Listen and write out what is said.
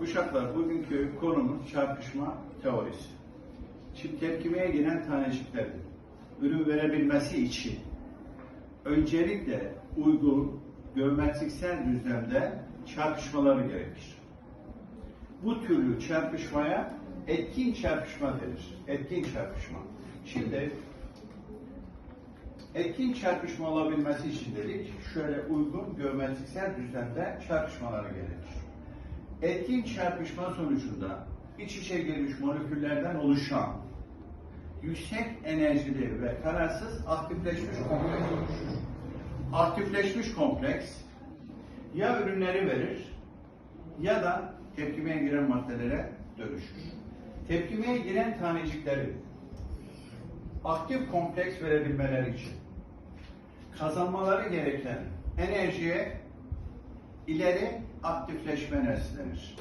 Uşaklar bugünkü konumuz çarpışma teorisi. Şimdi tepkimeye giren tanecikler ürün verebilmesi için öncelikle uygun geometriksel düzlemde çarpışmaları gerekir. Bu türlü çarpışmaya etkin çarpışma denir. Etkin çarpışma. Şimdi etkin çarpışma olabilmesi için dedik, şöyle uygun geometriksel düzlemde çarpışmaları gerekir. Etkin çarpışma sonucunda iç içe girmiş moleküllerden oluşan yüksek enerjili ve kararsız aktifleşmiş kompleks oluşur. Aktifleşmiş kompleks ya ürünleri verir ya da tepkimeye giren maddelere dönüşür. Tepkimeye giren tanecikleri aktif kompleks verebilmeleri için kazanmaları gereken enerjiye ileri aktifleşme enerjisi denir.